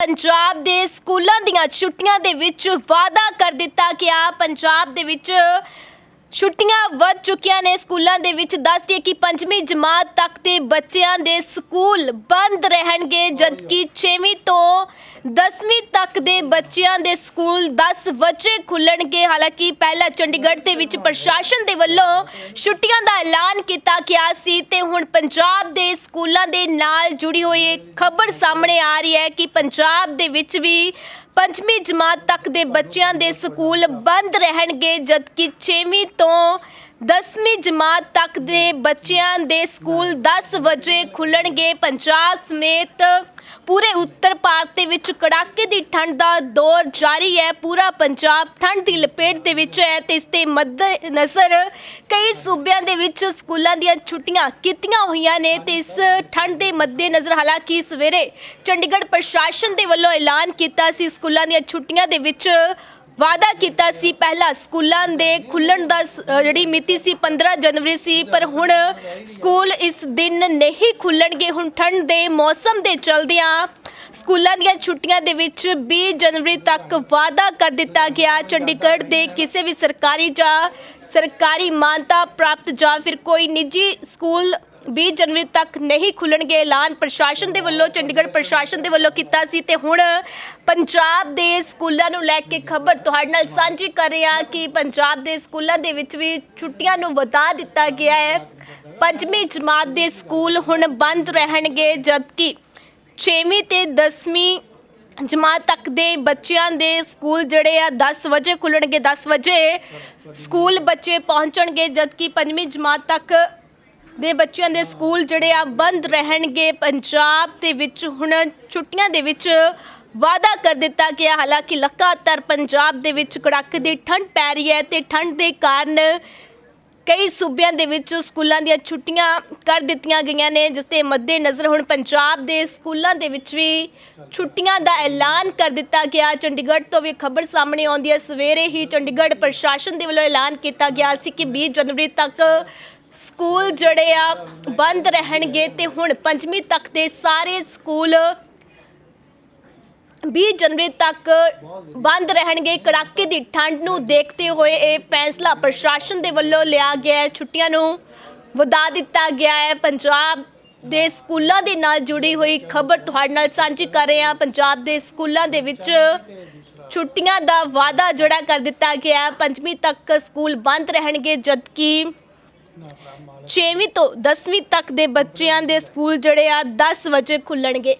ਪੰਜਾਬ ਦੇ ਸਕੂਲਾਂ ਦੀਆਂ ਛੁੱਟੀਆਂ ਦੇ ਵਿੱਚ ਵਾਅਦਾ ਕਰ ਦਿੱਤਾ ਗਿਆ ਪੰਜਾਬ ਦੇ ਵਿੱਚ ਛੁੱਟੀਆਂ ਵੱਧ ਚੁੱਕੀਆਂ ਨੇ ਸਕੂਲਾਂ ਦੇ ਵਿੱਚ। ਦੱਸਦੀ ਕਿ ਪੰਜਵੀਂ ਜਮਾਤ ਤੱਕ ਦੇ ਬੱਚਿਆਂ ਦੇ ਸਕੂਲ ਬੰਦ ਰਹਿਣਗੇ, ਜਦਕਿ 6ਵੀਂ ਤੋਂ 10ਵੀਂ ਤੱਕ ਦੇ ਬੱਚਿਆਂ ਦੇ ਸਕੂਲ 10 ਵਜੇ ਖੁੱਲਣਗੇ। ਹਾਲਾਂਕਿ ਪਹਿਲਾਂ ਚੰਡੀਗੜ੍ਹ ਦੇ ਵਿੱਚ ਪ੍ਰਸ਼ਾਸਨ ਦੇ ਵੱਲੋਂ ਛੁੱਟੀਆਂ ਦਾ ਐਲਾਨ ਕੀਤਾ ਗਿਆ ਸੀ ਤੇ ਹੁਣ ਪੰਜਾਬ ਦੇ ਸਕੂਲਾਂ ਦੇ ਨਾਲ ਜੁੜੀ ਹੋਈ ਇੱਕ ਖਬਰ ਸਾਹਮਣੇ ਆ ਰਹੀ ਹੈ ਕਿ ਪੰਜਾਬ ਦੇ ਵਿੱਚ ਵੀ ਪੰਜਵੀਂ ਜਮਾਤ ਤੱਕ ਦੇ ਬੱਚਿਆਂ ਦੇ ਸਕੂਲ ਬੰਦ ਰਹਿਣਗੇ, ਜਦਕਿ 6ਵੀਂ ਤੋਂ 10ਵੀਂ ਜਮਾਤ ਤੱਕ ਦੇ ਬੱਚਿਆਂ ਦੇ ਸਕੂਲ 10 ਵਜੇ ਖੁੱਲਣਗੇ। ਪੰਜਾਬ ਸਮੇਤ ਪੂਰੇ ਉੱਤਰ ਭਾਰਤ ਦੇ ਵਿੱਚ ਕੜਾਕੇ ਦੀ ਠੰਡ ਦਾ ਦੌਰ ਜਾਰੀ ਹੈ। ਪੂਰਾ ਪੰਜਾਬ ਠੰਡ ਦੀ ਲਪੇਟ ਦੇ ਵਿੱਚ ਹੈ ਤੇ ਇਸ ਦੇ ਮੱਦੇ ਨਜ਼ਰ ਕਈ ਸੂਬਿਆਂ ਦੇ ਵਿੱਚ ਸਕੂਲਾਂ ਦੀਆਂ ਛੁੱਟੀਆਂ ਕੀਤੀਆਂ ਹੋਈਆਂ ਨੇ ਤੇ ਇਸ ਠੰਡ ਦੇ ਮੱਦੇ ਨਜ਼ਰ ਹਾਲਾਂਕਿ ਸਵੇਰੇ ਚੰਡੀਗੜ੍ਹ ਪ੍ਰਸ਼ਾਸਨ ਦੇ ਵੱਲੋਂ ਐਲਾਨ ਕੀਤਾ ਸੀ। ਸਕੂਲਾਂ ਦੀਆਂ ਛੁੱਟੀਆਂ ਦੇ ਵਿੱਚ ਵਾਅਦਾ ਕੀਤਾ ਸੀ ਪਹਿਲਾਂ ਸਕੂਲਾਂ ਦੇ ਖੁੱਲਣ ਦਾ ਸ- ਜਿਹੜੀ ਮਿਤੀ ਸੀ 15 ਜਨਵਰੀ ਸੀ, ਪਰ ਹੁਣ ਸਕੂਲ ਇਸ ਦਿਨ ਨਹੀਂ ਖੁੱਲਣਗੇ। ਹੁਣ ਠੰਡ ਦੇ ਮੌਸਮ ਦੇ ਚਲਦਿਆਂ ਸਕੂਲਾਂ ਦੀਆਂ ਛੁੱਟੀਆਂ ਦੇ ਵਿੱਚ 20 ਜਨਵਰੀ ਤੱਕ ਵਾਅਦਾ ਕਰ ਦਿੱਤਾ ਗਿਆ। ਚੰਡੀਗੜ੍ਹ ਦੇ ਕਿਸੇ ਵੀ ਸਰਕਾਰੀ ਜਾਂ ਸਰਕਾਰੀ ਮਾਨਤਾ ਪ੍ਰਾਪਤ ਜਾਂ ਫਿਰ ਕੋਈ ਨਿੱਜੀ ਸਕੂਲ 20 ਜਨਵਰੀ ਤੱਕ ਨਹੀਂ ਖੁੱਲਣਗੇ। ਐਲਾਨ ਪ੍ਰਸ਼ਾਸਨ ਦੇ ਵੱਲੋਂ, ਚੰਡੀਗੜ੍ਹ ਪ੍ਰਸ਼ਾਸਨ ਦੇ ਵੱਲੋਂ ਕੀਤਾ ਸੀ ਤੇ ਹੁਣ ਪੰਜਾਬ ਦੇ ਸਕੂਲਾਂ ਨੂੰ ਲੈ ਕੇ ਖਬਰ ਤੁਹਾਡੇ ਨਾਲ ਸਾਂਝੀ ਕਰ ਰਹੇ ਹਾਂ ਕਿ ਪੰਜਾਬ ਦੇ ਸਕੂਲਾਂ ਦੇ ਵਿੱਚ ਵੀ ਛੁੱਟੀਆਂ ਨੂੰ ਵਧਾ ਦਿੱਤਾ ਗਿਆ ਹੈ। ਪੰਜਵੀਂ ਜਮਾਤ ਦੇ ਸਕੂਲ ਹੁਣ ਬੰਦ ਰਹਿਣਗੇ, ਜਦਕਿ 6ਵੀਂ ਤੇ 10ਵੀਂ ਜਮਾਤ ਤੱਕ ਦੇ ਬੱਚਿਆਂ ਦੇ ਸਕੂਲ ਜਿਹੜੇ ਆ 10 ਵਜੇ ਖੁੱਲਣਗੇ 10 ਵਜੇ ਸਕੂਲ ਬੱਚੇ ਪਹੁੰਚਣਗੇ, ਜਦਕਿ ਪੰਜਵੀਂ ਜਮਾਤ ਤੱਕ ਦੇ ਬੱਚਿਆਂ ਦੇ ਸਕੂਲ ਜਿਹੜੇ ਆ ਬੰਦ ਰਹਿਣਗੇ। ਪੰਜਾਬ ਦੇ ਵਿੱਚ ਹੁਣ ਛੁੱਟੀਆਂ ਦੇ ਵਿੱਚ ਵਾਅਦਾ ਕਰ ਦਿੱਤਾ ਗਿਆ। ਹਾਲਾਂਕਿ ਲਗਾਤਾਰ ਪੰਜਾਬ ਦੇ ਵਿੱਚ ਕੜਾਕੇ ਦੀ ਠੰਡ ਪੈ ਰਹੀ ਹੈ ਤੇ ਠੰਡ ਦੇ ਕਾਰਨ ਕਈ ਸੂਬਿਆਂ ਦੇ ਵਿੱਚ ਸਕੂਲਾਂ ਦੀਆਂ ਛੁੱਟੀਆਂ ਕਰ ਦਿੱਤੀਆਂ ਗਈਆਂ ਨੇ, ਜਿਸ ਦੇ ਮੱਦੇ ਨਜ਼ਰ ਹੁਣ ਪੰਜਾਬ ਦੇ ਸਕੂਲਾਂ ਦੇ ਵਿੱਚ ਵੀ ਛੁੱਟੀਆਂ ਦਾ ਐਲਾਨ ਕਰ ਦਿੱਤਾ ਗਿਆ। ਚੰਡੀਗੜ੍ਹ ਤੋਂ ਵੀ ਖਬਰ ਸਾਹਮਣੇ ਆਉਂਦੀ ਹੈ। ਸਵੇਰੇ ਹੀ ਚੰਡੀਗੜ੍ਹ ਪ੍ਰਸ਼ਾਸਨ ਦੇ ਵੱਲੋਂ ਐਲਾਨ ਕੀਤਾ ਗਿਆ ਸੀ ਕਿ 20 ਜਨਵਰੀ ਤੱਕ ਸਕੂਲ ਜਿਹੜੇ ਆ ਬੰਦ ਰਹਿਣਗੇ ਤੇ ਹੁਣ ਪੰਜਵੀਂ ਤੱਕ ਦੇ ਸਾਰੇ ਸਕੂਲ 20 ਜਨਵਰੀ ਤੱਕ ਬੰਦ ਰਹਿਣਗੇ। ਕੜਾਕੇ ਦੀ ਠੰਡ ਨੂੰ ਦੇਖਦੇ ਹੋਏ ਇਹ ਫੈਸਲਾ ਪ੍ਰਸ਼ਾਸਨ ਦੇ ਵੱਲੋਂ ਲਿਆ ਗਿਆ ਹੈ। ਛੁੱਟੀਆਂ ਨੂੰ ਵਧਾ ਦਿੱਤਾ ਗਿਆ ਹੈ। ਪੰਜਾਬ ਦੇ ਸਕੂਲਾਂ ਦੇ ਨਾਲ ਜੁੜੀ ਹੋਈ ਖਬਰ ਤੁਹਾਡੇ ਨਾਲ ਸਾਂਝੀ ਕਰ ਰਹੇ ਹਾਂ। ਪੰਜਾਬ ਦੇ ਸਕੂਲਾਂ ਦੇ ਵਿੱਚ ਛੁੱਟੀਆਂ ਦਾ ਵਾਅਦਾ ਜਿਹੜਾ ਕਰ ਦਿੱਤਾ ਗਿਆ ਹੈ। ਪੰਜਵੀਂ ਤੱਕ ਸਕੂਲ ਬੰਦ ਰਹਿਣਗੇ, ਜਦਕਿ 6ਵੀਂ ਤੋਂ 10ਵੀਂ ਤੱਕ ਦੇ ਬੱਚਿਆਂ ਦੇ ਸਕੂਲ ਜਿਹੜੇ ਆ 10 ਵਜੇ ਖੁੱਲਣਗੇ।